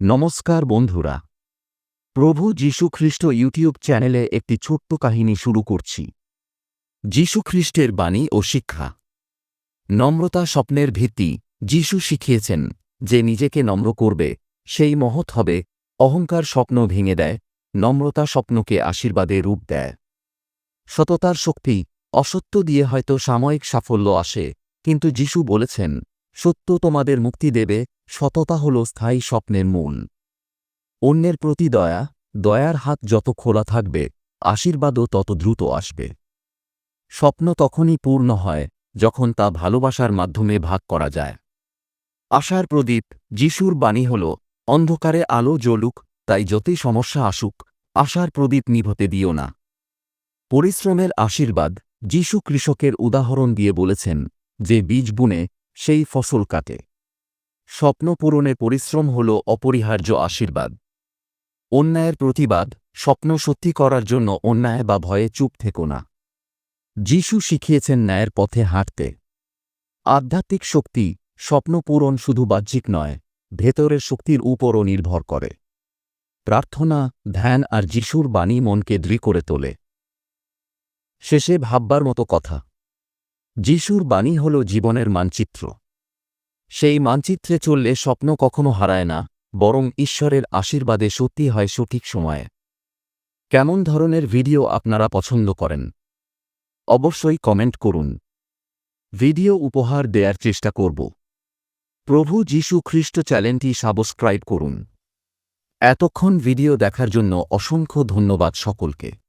নমস্কার বন্ধুরা। প্রভু যীশু খ্রিস্ট ইউটিউব চ্যানেলে একটি ছোট্ট কাহিনী শুরু করছি। যীশু খ্রিস্টের বাণী ও শিক্ষা। নম্রতা স্বপ্নের ভিত্তি যীশু শিখিয়েছেন যে নিজেকে নম্র করবে, সেই মহৎ হবে, অহংকার স্বপ্ন ভেঙে দেয়, নম্রতা স্বপ্নকে আশীর্বাদে রূপ দেয়। সততার শক্তি অসত্য দিয়ে হয়তো সাময়িক সাফল্য আসে, কিন্তু যীশু বলেছেন সত্য তোমাদের মুক্তি দেবে, সততা হল স্থায়ী স্বপ্নের মূল। অন্যের প্রতি দয়া, দয়ার হাত যত খোলা থাকবে, আশীর্বাদও তত দ্রুত আসবে। স্বপ্ন তখনই পূর্ণ হয়, যখন তা ভালোবাসার মাধ্যমে ভাগ করা যায়। আশার প্রদীপ, যিশুর বাণী হল, অন্ধকারে আলো জ্বলুক, তাই যতই সমস্যা আসুক, আশার প্রদীপ নিভতে দিও না। পরিশ্রমের আশীর্বাদ, যিশু কৃষকের উদাহরণ দিয়ে বলেছেন যে বীজ বুনে সেই ফসল কাটে। স্বপ্ন পূরণে পরিশ্রম হল অপরিহার্য আশীর্বাদ। অন্যায়ের প্রতিবাদ, স্বপ্ন সত্যি করার জন্য অন্যায় বা ভয়ে চুপ থেকো না। যিশু শিখিয়েছেন ন্যায়ের পথে হাঁটতে। আধ্যাত্মিক শক্তি, স্বপ্ন পূরণ শুধু বাহ্যিক নয়, ভেতরের শক্তির উপরও নির্ভর করে। প্রার্থনা, ধ্যান আর যিশুর বাণী মনকে দৃঢ় করে তোলে। শেষে ভাববার মতো কথা। যিশুর বাণী হল জীবনের মানচিত্র। সেই মানচিত্রে চললে স্বপ্ন কখনো হারায় না, বরং ঈশ্বরের আশীর্বাদে সত্যি হয় সঠিক সময়ে। কেমন ধরনের ভিডিও আপনারা পছন্দ করেন? অবশ্যই কমেন্ট করুন। ভিডিও উপহার দেয়ার চেষ্টা করব। প্রভু যীশু খ্রিস্ট চ্যানেলটি সাবস্ক্রাইব করুন। এতক্ষণ ভিডিও দেখার জন্য অসংখ্য ধন্যবাদ সকলকে।